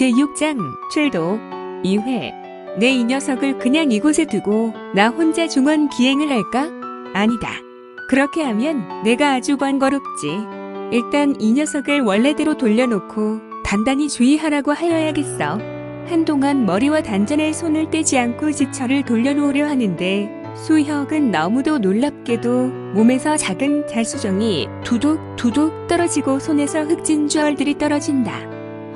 제6장 출도 2회 내 이 녀석을 그냥 이곳에 두고 나 혼자 중원 기행을 할까? 아니다. 그렇게 하면 내가 아주 번거롭지. 일단 이 녀석을 원래대로 돌려놓고 단단히 주의하라고 하여야겠어. 한동안 머리와 단전에 손을 떼지 않고 지철을 돌려놓으려 하는데 수혁은 너무도 놀랍게도 몸에서 작은 잘수정이 두둑 두둑 떨어지고 손에서 흑진 주얼들이 떨어진다.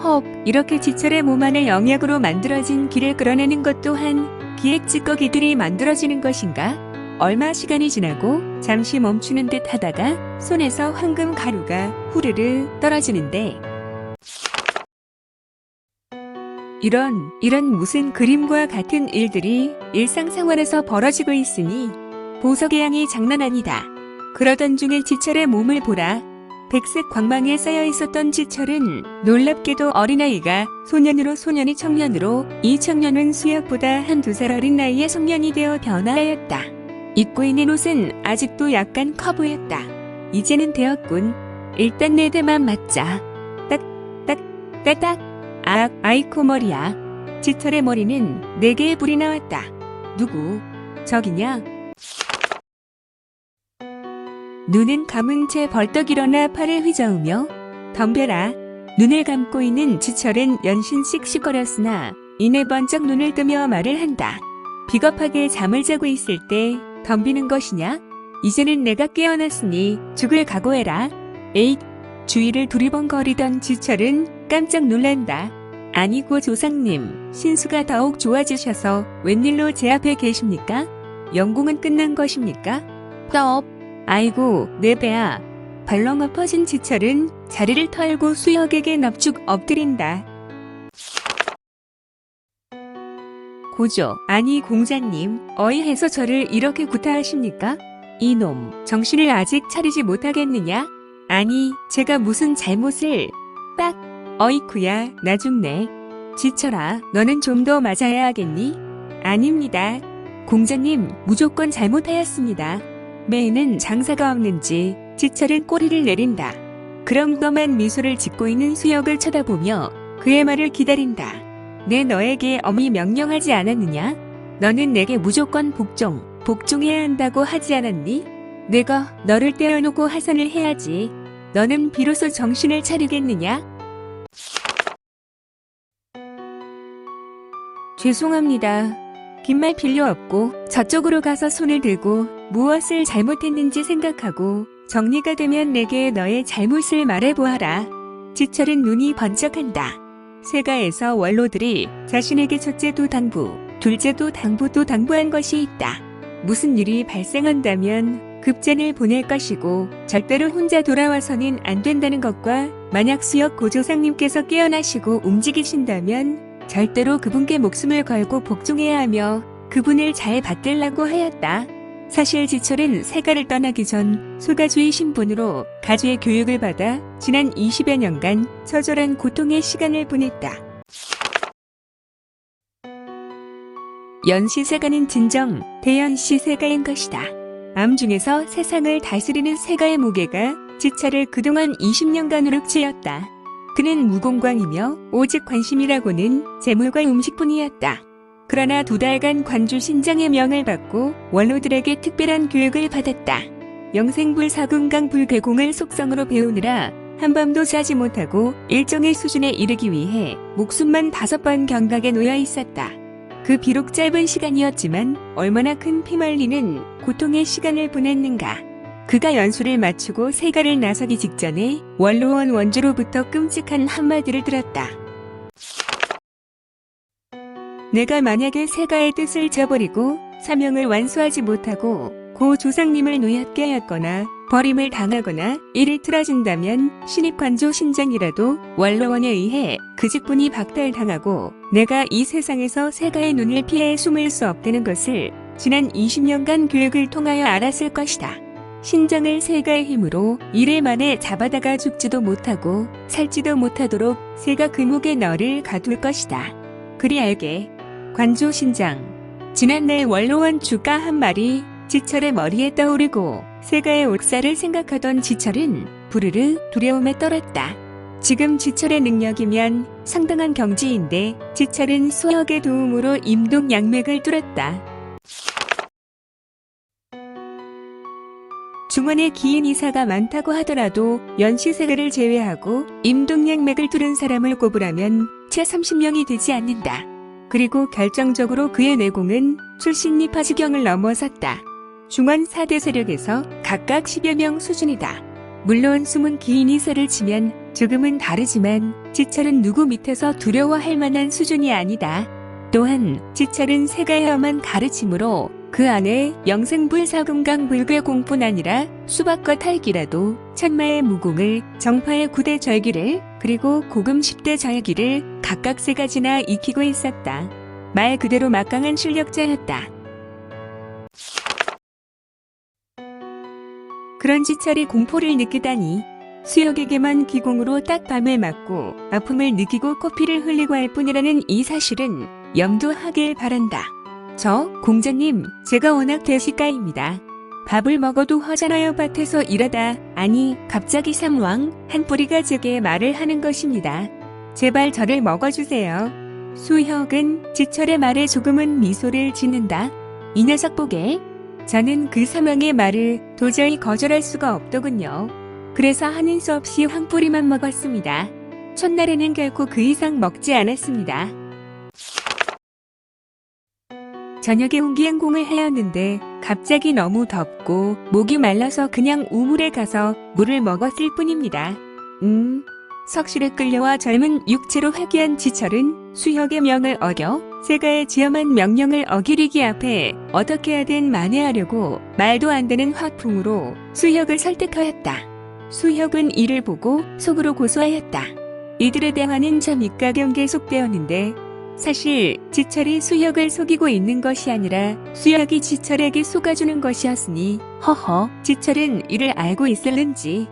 헉, 이렇게 지철의 몸 안에 영약으로 만들어진 길을 끌어내는 것 또한 기획 찌꺼기들이 만들어지는 것인가? 얼마 시간이 지나고 잠시 멈추는 듯 하다가 손에서 황금 가루가 후르르 떨어지는데 이런, 이런 무슨 그림과 같은 일들이 일상생활에서 벌어지고 있으니 보석의 양이 장난 아니다. 그러던 중에 지철의 몸을 보라. 백색 광망에 쌓여 있었던 지철은 놀랍게도 어린아이가 소년으로 소년이 청년으로 이 청년은 수혁보다 한두 살 어린 나이의 청년이 되어 변화하였다. 입고 있는 옷은 아직도 약간 커 보였다. 이제는 되었군. 일단 내 대만 맞자. 딱, 딱, 따딱. 아, 아이코 머리야. 지철의 머리는 네 개의 불이 나왔다. 누구? 저기냐? 눈은 감은 채 벌떡 일어나 팔을 휘저으며 덤벼라. 눈을 감고 있는 지철은 연신 씩씩거렸으나 이내 번쩍 눈을 뜨며 말을 한다. 비겁하게 잠을 자고 있을 때 덤비는 것이냐? 이제는 내가 깨어났으니 죽을 각오해라. 에잇! 주위를 두리번거리던 지철은 깜짝 놀란다. 아니고 조상님, 신수가 더욱 좋아지셔서 웬일로 제 앞에 계십니까? 영궁은 끝난 것입니까? 떡! 아이고, 내 배야. 발렁어 퍼진 지철은 자리를 털고 수혁에게 납죽 엎드린다. 고조, 아니 공자님, 어이해서 저를 이렇게 구타하십니까? 이놈, 정신을 아직 차리지 못하겠느냐? 아니, 제가 무슨 잘못을... 딱, 어이쿠야, 나 죽네. 지철아, 너는 좀 더 맞아야 하겠니? 아닙니다. 공자님, 무조건 잘못하였습니다. 매는 장사가 없는지 지철은 꼬리를 내린다. 그럼 너만 미소를 짓고 있는 수혁을 쳐다보며 그의 말을 기다린다. 내 너에게 엄히 명령하지 않았느냐? 너는 내게 무조건 복종, 복종해야 한다고 하지 않았니? 내가 너를 떼어놓고 하선을 해야지. 너는 비로소 정신을 차리겠느냐? 죄송합니다. 긴 말 필요 없고 저쪽으로 가서 손을 들고 무엇을 잘못했는지 생각하고 정리가 되면 내게 너의 잘못을 말해보아라. 지철은 눈이 번쩍한다. 세가에서 원로들이 자신에게 첫째도 당부, 둘째도 당부도 당부한 것이 있다. 무슨 일이 발생한다면 급전을 보낼 것이고 절대로 혼자 돌아와서는 안 된다는 것과 만약 수역 고조상님께서 깨어나시고 움직이신다면 절대로 그분께 목숨을 걸고 복종해야 하며 그분을 잘 받들라고 하였다. 사실 지철은 세가를 떠나기 전 소가주의 신분으로 가주의 교육을 받아 지난 20여 년간 처절한 고통의 시간을 보냈다. 연시세가는 진정 대연시세가인 것이다. 암 중에서 세상을 다스리는 세가의 무게가 지철을 그동안 20년간으로 치였다. 그는 무공광이며 오직 관심이라고는 재물과 음식뿐이었다. 그러나 두 달간 관주 신장의 명을 받고 원로들에게 특별한 교육을 받았다. 영생불 사금강 불괴공을 속성으로 배우느라 한밤도 자지 못하고 일정의 수준에 이르기 위해 목숨만 다섯 번 경각에 놓여 있었다. 그 비록 짧은 시간이었지만 얼마나 큰 피말리는 고통의 시간을 보냈는가. 그가 연수를 마치고 세가를 나서기 직전에 원로원 원주로부터 끔찍한 한마디를 들었다. 내가 만약에 세가의 뜻을 저버리고 사명을 완수하지 못하고 고 조상님을 노엽게 하였거나 버림을 당하거나 이를 틀어진다면 신입관조 신장이라도 원로원에 의해 그 직분이 박탈당하고 내가 이 세상에서 세가의 눈을 피해 숨을 수 없다는 것을 지난 20년간 교육을 통하여 알았을 것이다. 신장을 세가의 힘으로 이래 만에 잡아다가 죽지도 못하고 살지도 못하도록 세가 금옥에 너를 가둘 것이다. 그리 알게. 관조 신장. 지난날 원로원 주가 한 말이 지철의 머리에 떠오르고 세가의 옥사를 생각하던 지철은 부르르 두려움에 떨었다. 지금 지철의 능력이면 상당한 경지인데 지철은 수혁의 도움으로 임동 양맥을 뚫었다. 중원에 기인 이사가 많다고 하더라도 연시세가를 제외하고 임동 양맥을 뚫은 사람을 꼽으라면 채 30명이 되지 않는다. 그리고 결정적으로 그의 내공은 출신리 파지경을 넘어섰다. 중원 4대 세력에서 각각 10여 명 수준이다. 물론 숨은 기인 이사를 치면 조금은 다르지만 지철은 누구 밑에서 두려워할 만한 수준이 아니다. 또한 지철은 세가야만 가르침으로 그 안에 영생불 사금강 불괴공뿐 아니라 수박과 탈기라도 천마의 무공을 정파의 구대 절기를 그리고 고금 10대 절기를 각각 세 가지나 익히고 있었다. 말 그대로 막강한 실력자였다. 그런 지철이 공포를 느끼다니 수혁에게만 기공으로 딱 밤을 맞고 아픔을 느끼고 코피를 흘리고 할 뿐이라는 이 사실은 염두하길 바란다. 저 공자님 제가 워낙 대식가입니다. 밥을 먹어도 허잖아요 밭에서 일하다 아니 갑자기 삼왕 한 뿌리가 제게 말을 하는 것입니다. 제발 저를 먹어주세요. 수혁은 지철의 말에 조금은 미소를 짓는다. 이 녀석 보게 저는 그 사망의 말을 도저히 거절할 수가 없더군요. 그래서 하는 수 없이 한 뿌리만 먹었습니다. 첫날에는 결코 그 이상 먹지 않았습니다. 저녁에 홍기행공을 하였는데 갑자기 너무 덥고 목이 말라서 그냥 우물에 가서 물을 먹었을 뿐입니다. 음, 석실에 끌려와 젊은 육체로 회귀한 지철은 수혁의 명을 어겨 세가의 지엄한 명령을 어기르기 앞에 어떻게 하든 만회하려고 말도 안 되는 화풍으로 수혁을 설득하였다. 수혁은 이를 보고 속으로 고소하였다. 이들의 대화는 저 밑가경 계 속되었는데 사실 지철이 수혁을 속이고 있는 것이 아니라 수혁이 지철에게 속아주는 것이었으니 허허 지철은 이를 알고 있을는지